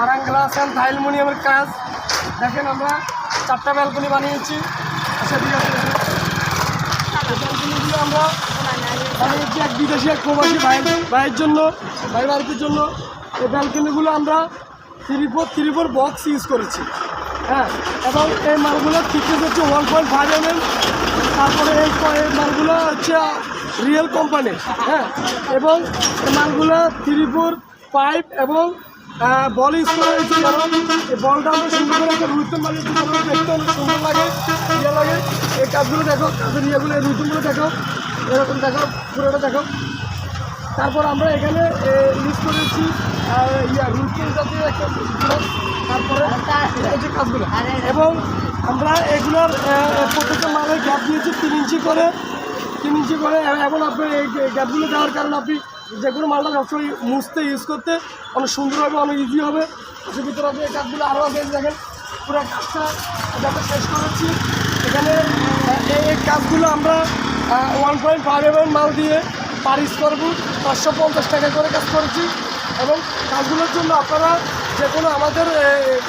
পারাং glass and অ্যালুমিনিয়ামের কাজ। দেখেন আমরা চারটা ব্যালকনি বানিয়েছি। আচ্ছা দেখেন। এই ব্যালকনিগুলো আমরা বানিয়েছি এক বিদেশি, এক প্রবাসী ভাই ভাইয়ের জন্য, ভাই বাড়ির জন্য। এই ব্যালকনিগুলো আমরা three four three four box use করেছি। হ্যাঁ এবং এই মালগুলোর থিকনেস হচ্ছে one point five M M তারপরে এই মালগুলো হচ্ছে রিয়েল কোম্পানি হ্যাঁ এবং এই মালগুলো থ্রি ফোর পাইপ এবং বল ইউজ হয়েছে কারণ এই বলটা আমরা সুন্দর করে একটা বানিয়েছি দেখতে অনেক সুন্দর লাগে ইয়ে লাগে। এই কাজগুলো দেখো, কাজের ইয়েগুলো, এই রুইতনগুলো দেখো, এরকম দেখো, পুরোটা দেখো। তারপর আমরা এখানে ইউজ করেছি ইয়া রুটিন জাতীয় একটা তারপরে এই যে কাজগুলো। এবং আমরা এগুলোর প্রত্যেকটা মালের গ্যাপ দিয়েছি, তিন ইঞ্চি করে, তিন ইঞ্চি করে। এ- এবং আপনি এই গ্যাপগুলো দেওয়ার কারণে আপনি যে কোনো মালটা সবসময় মুছতে ইউজ করতে অনেক সুন্দর হবে, অনেক ইজি হবে। এর ভিতরে আপনি কাজগুলো আরও এই দেখেন। পুরো কাজটা যাতে শেষ করেছি এখানে এই কাজগুলো আমরা ওয়ান পয়েন্ট ফাইভ এম মাল দিয়ে পারিশ করব পাঁচশো পঞ্চাশ টাকা করে কাজ করেছি। এবং কাজগুলোর জন্য আপনারা যে কোনো আমাদের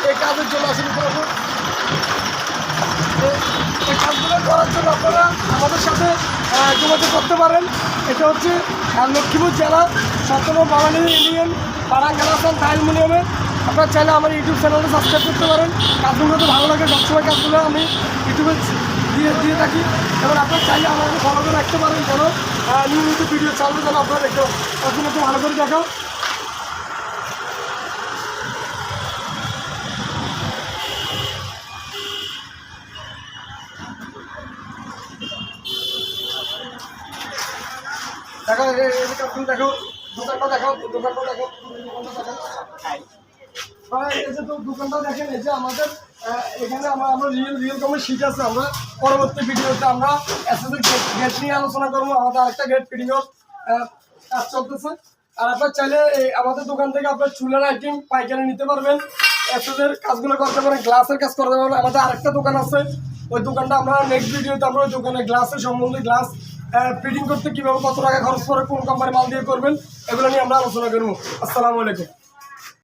এই কাজের জন্য আসলে আমাদের সাথে যোগাযোগ করতে পারেন। এটা হচ্ছে লক্ষ্মীপুর জেলা সপ্তম বাঙালি ইউনিয়ন, পাড়া গেলাসান অ্যালুমিনিয়ামে আপনারা চাইলে আমার ইউটিউব চ্যানেলে সাবস্ক্রাইব করতে পারেন। কাজগুলো তো ভালো লাগে, সবসময় কাজগুলো আমি ইউটিউবে দিয়ে দিয়ে থাকি। এবং আপনারা চাইলে আমাকে ফলো করে রাখতে পারেন যেন নিয়মিত ভিডিও চালবে যেন আপনারা দেখতে একটু ভালো করে দেখো দেখো দোকানটা দোকানটা দেখো তো- দোকানটা দেখেন আমাদের এখানে আমরা আমরা আমরা পরবর্তী ভিডিওতে আমরা গেট নিয়ে আলোচনা করব, আমাদের আরেকটা গেট কাজ চলতেছে। আর আপনার চাইলে আমাদের দোকান থেকে আপনার পাইকারি নিতে পারবেন এসএসএল কাজগুলো করতে পারেন, গ্লাসের কাজ করতে পারবেন। আমাদের আরেকটা দোকান আছে, ওই দোকানটা আমরা নেক্সট ভিডিওতে আমরা ওই দোকানে গ্লাসের সম্বন্ধে গ্লাস ফিটিং করতে কীভাবে কত টাকা খরচ করে কোন কোম্পানি মাল দিয়ে করবেন, এগুলো নিয়ে আমরা আলোচনা করব। আসসালামু আলাইকুম।